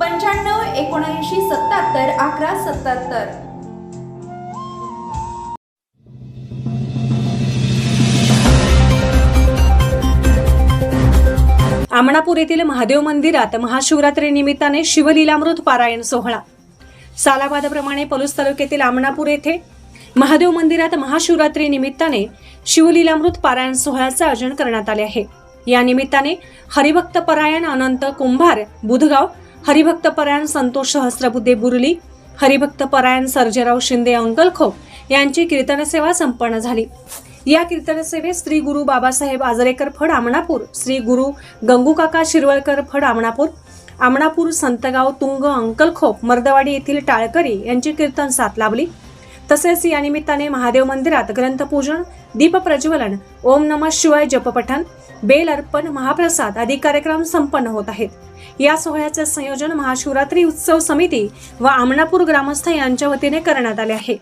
पंच्याण्णव एकोणऐंशी सत्याहत्तर अकरा सत्याहत्तर. आमणापूर येथील महादेव मंदिरात महाशिवरात्री निमित्ताने शिवलीलामृत पारायण सोहळा. सालाबादप्रमाणे पलूस तालुक्यातील आमणापूर येथे महादेव मंदिरात महाशिवरात्री निमित्ताने शिवलीलामृत पारायण सोहळ्याचे आयोजन करण्यात आले आहे. या निमित्ताने हरिभक्त परायण अनंत कुंभार बुधगाव हरिभक्त परायण संतोष सहस्रबुद्धे बुरली हरिभक्त परायण सर्जेराव शिंदे अंकलखोप यांची कीर्तनसेवा संपन्न झाली. या कीर्तनसेवेत श्री गुरु बाबासाहेब आजरेकर फड आमणापूर श्री गुरु गंगूकाका शिरवळकर फड आमणापूर आमणापूर संतगाव तुंग अंकलखोप मर्दवाडी येथील टाळकरी यांची कीर्तन साथ लाभली. तसेच या निमित्ताने महादेव मंदिरात ग्रंथपूजन दीप प्रज्वलन ओम नम शिवाय जपपठण बेल अर्पण महाप्रसाद आदी कार्यक्रम संपन्न होत आहेत. या सोहळ्याचे संयोजन महाशिवरात्री उत्सव समिती व आमणापूर ग्रामस्थ यांच्या वतीने करण्यात आले आहे.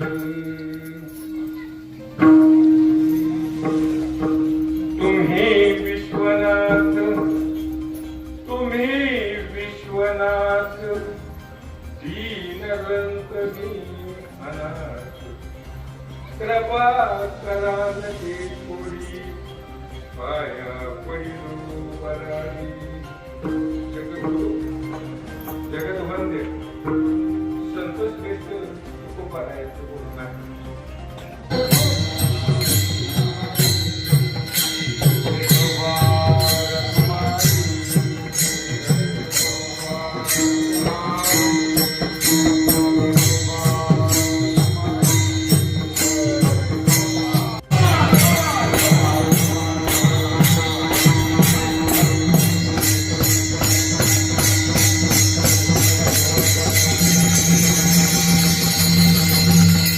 तुम्ही विश्वनाथ तुम्ही विश्वनाथ दीनवंत मी अनाथ. कृपा करा नदी कोडी पाया पडिलो वराडी जगद्गुरु जगत Itu 们